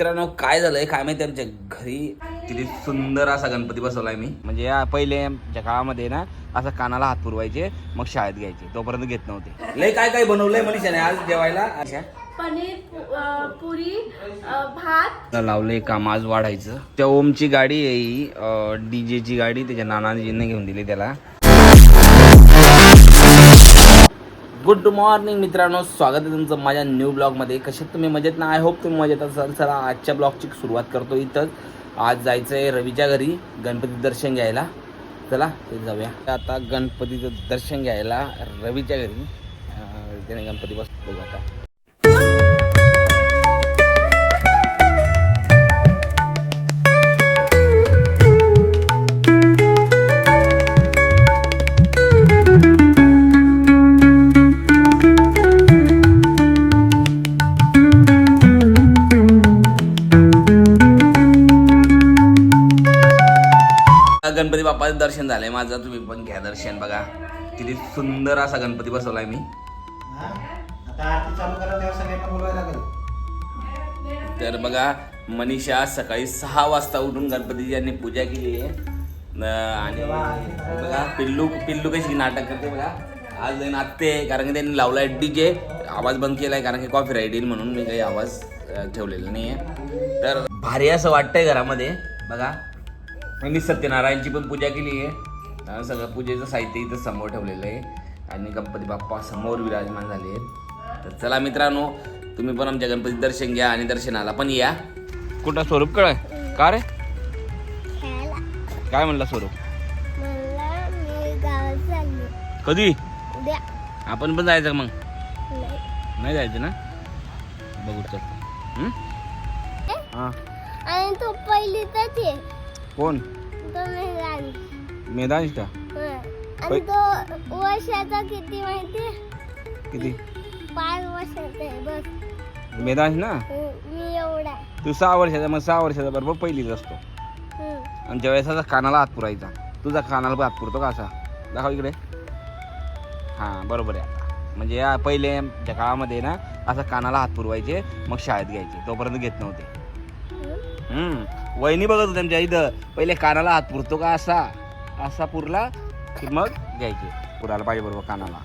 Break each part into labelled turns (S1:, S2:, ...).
S1: मित्रांनो काय झालंय काय माहिती आमच्या घरी? किती सुंदर असा गणपती बसवलाय मी. म्हणजे या पहिले आमच्या काळामध्ये ना असं कानाला हात पुरवायचे मग शाळेत घ्यायचे. तोपर्यंत घेत नव्हते. लय काय काय बनवलंय मनीषाने आज जेवायला? अच्छा
S2: पनीर पुरी भात.
S1: लावलंय काम आज वाढायचं. त्या ओमची गाडी आहे ही डीजे ची गाडी त्याच्या नानाजीने घेऊन दिली त्याला. गुड मॉर्निंग मित्रांनो. स्वागत आहे तुमचं माझ्या न्यू ब्लॉगमध्ये कसे तुम्ही? मजेत ना? आय होप तुम्ही मजेत असाल. चला आजच्या ब्लॉगची सुरुवात करतो इथंच आज जायचं आहे रवीच्या घरी गणपती दर्शन घ्यायला. चला ते जाऊया. आता गणपतीचं दर्शन घ्यायला रवीच्या घरी. त्याने गणपती बस बघू आता. गणपती बाप्पाचं दर्शन झालंय. माझं तुम्ही पण घ्या दर्शन बघा. किती सुंदर असा गणपती बसवलाय मी. तर बघा मनीषा सकाळी सहा वाजता उठून गणपतीची यांनी पूजा केली आहे. आणि बघा पिल्लू पिल्लू कशी नाटक करते बघा. आज नाचते कारण की त्यांनी लावलाय डीजे आवाज बंद केलाय कारण की कॉफी राईट येईल म्हणून मी काही आवाज ठेवलेला नाही आहे तर भारी असं वाटतंय घरामध्ये. बघा मी सत्यनारायणची पण पूजा केली आहे. सगळं पूजेचं साहित्य इथं समोर ठेवलेलं आहे. आणि गणपती बाप्पा समोर विराजमान झाले आहेत. तर चला मित्रांनो तुम्ही पण आमच्या गणपती दर्शन घ्या आणि दर्शनाला पण या. कुठं स्वरूप कळ का रे? काय म्हणला स्वरूप? कधी?
S2: उद्या.
S1: आपण पण जायचं मग?
S2: नाही.
S1: नाही जायचं ना? बघू चल. हं? हा.
S2: आणि तो पहिली तर
S1: कोण?
S2: तो
S1: का
S2: आणि तो वर्षाचा किती माहिती?
S1: किती?
S2: पाच वर्षाचा आहे बस.
S1: मेदांश ना?
S2: हम्म, मी एवढा. आहे.
S1: तू सहा वर्षाचा मग सहा वर्षाचा बरोबर पहिलीच असतो.
S2: हम्म.
S1: आणि ज्यावेळेस असा कानाला हात पुरायचा तुझा कानाला पण हात पुरतो का असा? दाखव इकडे. हां बरोबर आहे आता. म्हणजे या पहिले त्या काळामध्ये ना असं कानाला हात पुरवायचे मग शाळेत घ्यायचे. तोपर्यंत घेत नव्हते.
S2: हम्म.
S1: हम्म. वहिनी बघत होत्या त्यांच्या इथं. पहिले कानाला हात पुरतो का असा? असा पुरला की मग घ्यायचे. पुराला पाहिजे बरोबर कानाला.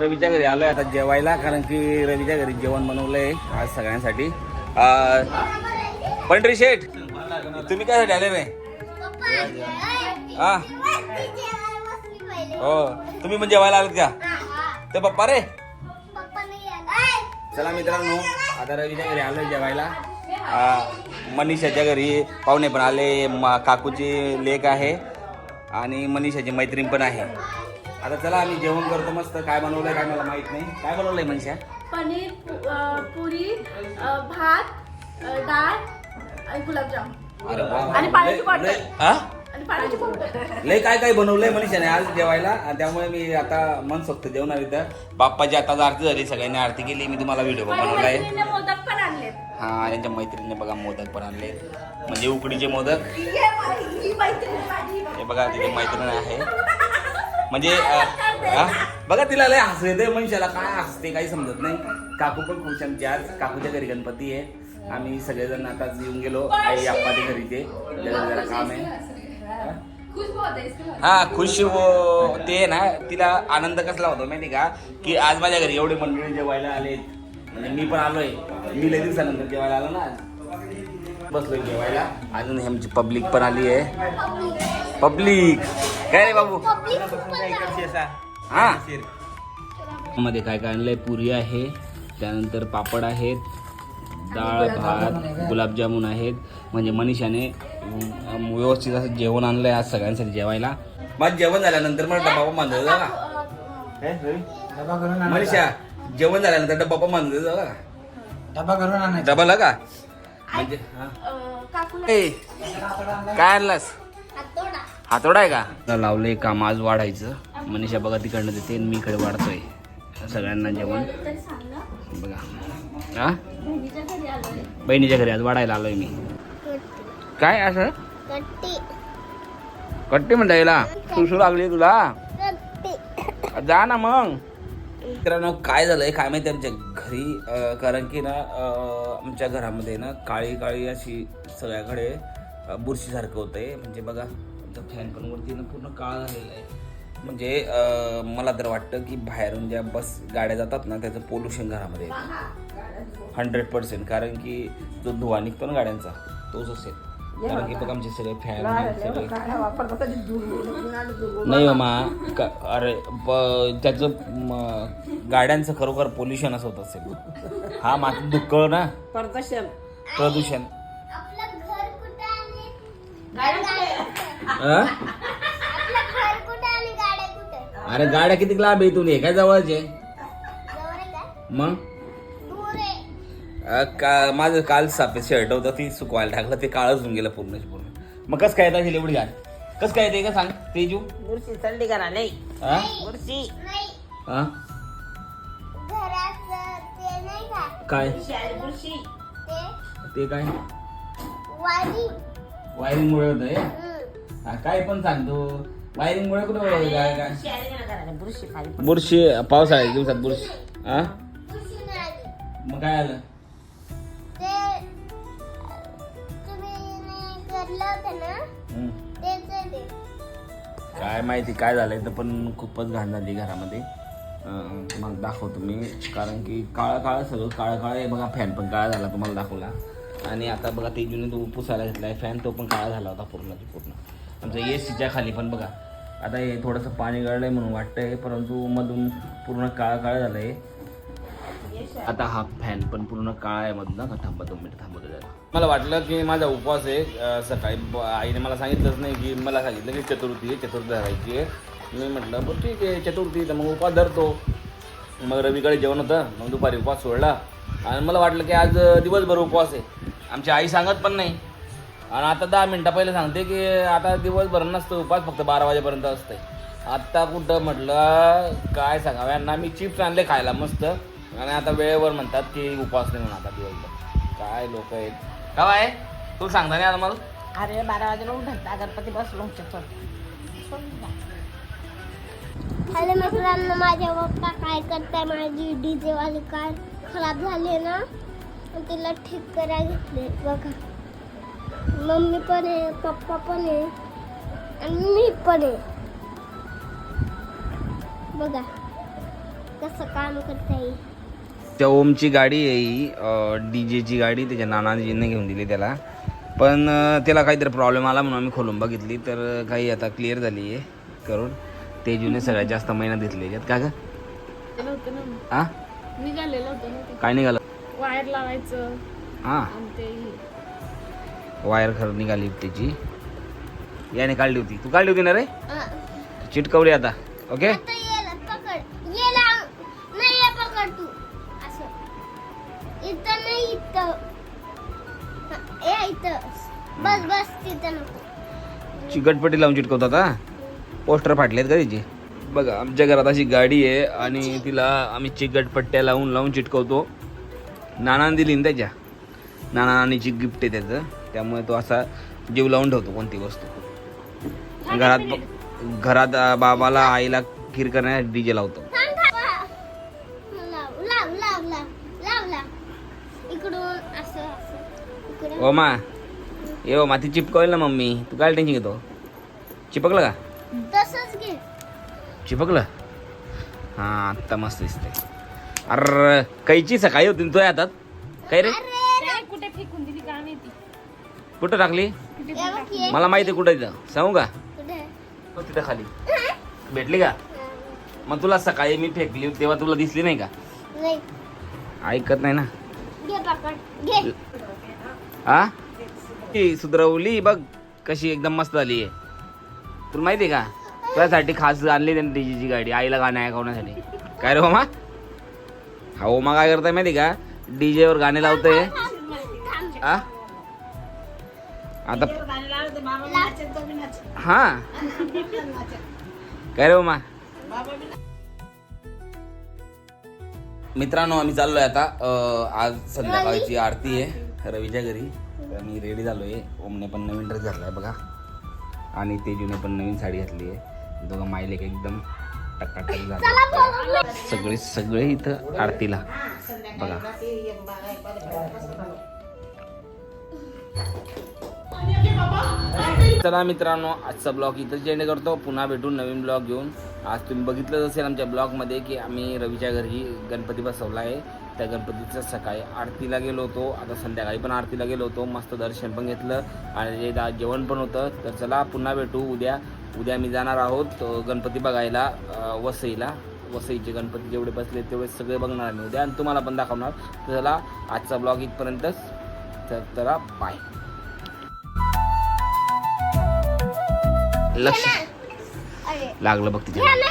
S1: रवीच्या घरी आलोय आता जेवायला कारण की रवीच्या घरी जेवण बनवलंय आज सगळ्यांसाठी. पंढरी शेठ तुम्ही काय आले रे? हा. हो तुम्ही पण जेवायला आलात का? ते पप्पा रे. चला मित्रांनो आता रवीच्या घरी आलोय जेवायला. मनीषाच्या घरी पाहुणे पण आले काकूची लेक आहे आणि मनीषाची मैत्रीण पण आहे. आता चला आम्ही जेवण करतो मस्त. काय बनवलंय काय मला माहीत नाही. काय बनवलंय मनीषा?
S2: पनीर पु- अ, पुरी अ, भात अ, डाळ आणि गुलाबजाम.
S1: अरे वा.
S2: आणि पाण्याची
S1: लय-
S2: बॉटल.
S1: लय- हा?
S2: आणि पाण्याची बॉटल.
S1: लय काय काय बनवलंय मनीषाने आज जेवायला? आणि त्यामुळे मी आता मन सोक्त जेवणार इथं. बाप्पाची आता आरती झाली सगळ्यांनी आरती केली. मी तुम्हाला व्हिडिओ बनवलाय.
S2: मैत्रिणीने मोदक पण आणलेत.
S1: हा यांच्या मैत्रिणीने बघा मोदक पण आणले म्हणजे उकडीचे मोदक.
S2: हे
S1: बघा तिथे मैत्रीण आहे. म्हणजे हा? बघा तिला लय हसू येते मनुष्याला काय हसते काही समजत नाही. काकू पण खुश आमची आज. काकूच्या घरी गणपती आहे. आम्ही सगळेजण आता येऊन गेलो. आई आप्पाच्या घरी ते. जरा जरा काम आहे. हा? खुश वो ते ना तिला आनंद कसला होतो माहिती का? की आज माझ्या घरी एवढे मंडळी जेवायला आलेत. म्हणजे मी पण आलोय. मी लय दिवसानंतर जेवायला आलो ना आज. बसलोय जेवायला. अजून आमची पब्लिक पण आली आहे. पब्लिक काय रे बाबू? हा? मध्ये काय काय आणलंय? पुरी आहे त्यानंतर पापड आहेत डाळ भात गुलाबजामुन आहेत. म्हणजे मनीषाने व्यवस्थित असं जेवण आणलंय आज सगळ्यांसाठी जेवायला. माझं जेवण झाल्यानंतर मला डबा पण का
S3: डबा करून आणायचा.
S1: मनीषा जेवण झाल्यानंतर डबा पण बांधलं का
S3: डबा करून आणायचा.
S1: डबाला का? म्हणजे हा. ए, काय आणलास?
S2: हातोडा.
S1: आहे का? लावलंय काम आज वाढायचं. मनीषा बघा तिकडनं देते आणि मी इकडे वाढतोय. सगळ्यांना जेवण. बघा. हा?
S2: बहिणीच्या घरी
S1: आज वाढायला आलोय मी. काय असं?
S2: कट्टी.
S1: कट्टी म्हणता याला. सुसू लागली तुला. जा ना मग. मित्रांनो काय झालंय काय माहिती आमच्या घरी कारण की ना आमच्या घरामध्ये ना काळी काळी अशी सगळ्याकडे बुरशीसारखं होतंय. म्हणजे बघा आमचा फॅन पण वरती ना पूर्ण काळा झालेला आहे. म्हणजे मला तर वाटतं की बाहेरून ज्या बस गाड्या जातात ना त्याचं पोल्युशन घरामध्ये हंड्रेड पर्सेंट कारण की जो धुवा निघतो ना गाड्यांचा तोच असेल. कारण की बघा आमचे सगळे फॅन सगळे नाही मामा का- अरे त्याचं म, गाड्यांचं खरोखर पोल्युशन असं होत असेल. हा मात्र दुःख ना? प्रदूषण.
S2: आपलं घर कुठे आणि
S1: अं?
S2: आपलं घर कुठे आणि गाड्या कुठे?
S1: अरे गाड्या किती लांब आहे इथून? हे काय जवळचे?
S2: जवळ आहे का?
S1: मग? का माझं काल सापे शर्ट होतं ती सुकवायला टाकलं ते काळच होऊन गेलं पूर्ण. पूर्ण मग कसं काय येतात एवढी घाल कसं काय येते का सांग? तेजू?
S4: बुरशी चढली करा नाही?
S1: हा
S4: बुरशी.
S2: नाही
S1: हा
S2: घरात ते नाही का
S1: काय
S4: बुरशी.
S2: ते
S1: ते काय? वायरिंग मुळे होतंय?
S2: हम्म.
S1: हा, काय पण सांगतो वायरिंग मुळे कुठं काय काय?
S4: बुरशी बुरशी खाली पडली.
S1: बुरशी पावसाळ्या दिवसात बुरशी. हा. मग काय आलं?
S2: नाही करलं होतं ना
S1: हम्म.
S2: तेच आहे ते.
S1: काय माहिती काय झालंय तर पण खूपच घाण झाली घरामध्ये. अं, तुम्हाला दाखवतो मी. कारण की काळं काळं सगळं काळं काळं आहे बघा फॅन पण काळा झाला तुम्हाला दाखवला. आणि आता बघा तेजूने तो पुसायला घेतलाय फॅन तो पण काळा झाला होता पूर्ण पूर्ण. आमच्या ए सीच्या खाली पण बघा. आता हे थोडंसं पाणी गळलंय म्हणून वाटतंय परंतु मधून पूर्ण काळं काळं झालंय. आता हा फॅन पण पूर्ण काळा आहे मधला का थांबा दोन मिनिट थांबवतो मला वाटलं की माझा उपवास आहे सकाळी. ब- आईने मला सांगितलंच नाही की मला सांगितलं की चतुर्थी आहे चतुर्थी धरायची आहे. मी म्हटलं बरं ठीक आहे चतुर्थी तर मग उपवास धरतो. मग रविकडे जेवण होतं मग दुपारी उपवास सोडला. आणि मला वाटलं की आज दिवसभर उपवास आहे. आमची आई सांगत पण नाही. आणि आता दहा मिनटं पहिले सांगते की आता दिवसभर नसतं उपवास फक्त बारा वाजेपर्यंत असते आत्ता कुठं म्हटलं काय सांगावं? यांना मी चिप्स आणले खायला मस्त. आणि आता वेळेवर म्हणतात की उपवास नाही म्हणून आता दिवसभर. काय लोक आहेत? काय आहे तू सांगता नाही आता मला?
S4: अरे बारा वाजेला उठत गणपती बसलो चक्कर
S2: हॅलो मित्रांनो माझे पप्पा काय करताय? माझी डीजे वाली कार खराब झाली आहे ना? मग तिला ठीक करायला घेतले बघा. मम्मी पण आहे पप्पा पण आहे आणि मी पण आहे. बघा. कसं काम करता येईल
S1: त्या ओमची गाडी आहे ही डी जेची गाडी त्याच्या नानाजीने घेऊन दिली त्याला. पण त्याला काहीतरी प्रॉब्लेम आला म्हणून आम्ही खोलून बघितली. तर काही आता क्लिअर झाली आहे करून. तेजूने सगळ्यात जास्त मेहनत घेतली याच्यात का हा काय निघालं?
S5: वायर लावायचं.
S1: हां. वायर खर निघाली त्याची. याने काढली होती. तू काढली होती ना रे? चिटकवली आता. ओके?
S2: बस बस तिथं
S1: चिकटपट्टी लावून चिटकवतो आता पोस्टर फाटलेत का त्याची बघा आमच्या घरात अशी गाडी आहे आणि तिला आम्ही चिकटपट्ट्या लावून लावून चिटकवतो. नानाने दिली ना त्याच्या? नाना नानीची गिफ्ट आहे त्याचं. त्यामुळे तो असा जीव लावून ठेवतो कोणती वस्तू. घरात घरात बाबाला आईला खीर करण्यासाठी डीजे लावतो. ओमा. ये ओमा ती चिपकवेल ना मम्मी. तू काय टेन्शन घेतो? चिपकलं का?
S2: तसंच घे.
S1: चिपकलं? हां आत्ता मस्त दिसतंय. अरे कैची सकाळी होती तुझ्या हातात? काय रे?
S5: कुठे फेकून दिली माहिती
S1: कुठं टाकली. मला माहिती आहे कुठं इथं सांगू का?
S2: कुठे?
S1: तिथं खाली. भेटली का? मग तुला सकाळी मी फेकली तेव्हा तुला दिसली नाही का?
S2: नाही.
S1: ऐकत नाही ना.
S2: घे पकड घे.
S1: हा ती सुधरवली बघ कशी एकदम मस्त झाली आहे. तुला माहिती आहे का? तुझ्यासाठी खास आणली त्याने डीजेची गाडी आईला गाणं ऐकवण्यासाठी काय रे ओमा हा ओमा काय करताय माहिती आहे का? डीजे वर गाणे लावतोय. आ? आता हा. काय रे
S4: ओमा?
S1: मित्रांनो आम्ही चाललोय आता आज संध्याकाळची आरती आहे रवीच्या घरी. मी रेडी झालोय. ओमने पण नवीन ड्रेस घातलाय बघा. आणि तेजूने पण नवीन साडी घातली आहे. दोघं मायले का एकदम टक्काटक झाले. सगळे सगळे इथं आरतीला. बघा. चला मित्रांनो आजचा ब्लॉग इथं एंड करतो. पुन्हा भेटू नवीन ब्लॉग घेऊन. आज तुम्ही बघितलंच असेल आमच्या ब्लॉगमध्ये की आम्ही रवीच्या घरी गणपती बसवला आहे. त्या गणपतीचं सकाळी आरतीला गेलो होतो. आता संध्याकाळी पण आरतीला गेलो होतो. मस्त दर्शन पण घेतलं आणि जेवण पण होतं. तर चला पुन्हा भेटू. उद्या उद्या मी जाणार आहोत गणपती बघायला वसईला. वसईचे गणपती जेवढे बसले तेवढे सगळे बघणार मी उद्या. आणि तुम्हाला पण दाखवणार. तर चला आजचा ब्लॉग इथपर्यंतच तर चला बाय. लक्ष. लागलं बघ तिच्या
S2: नाही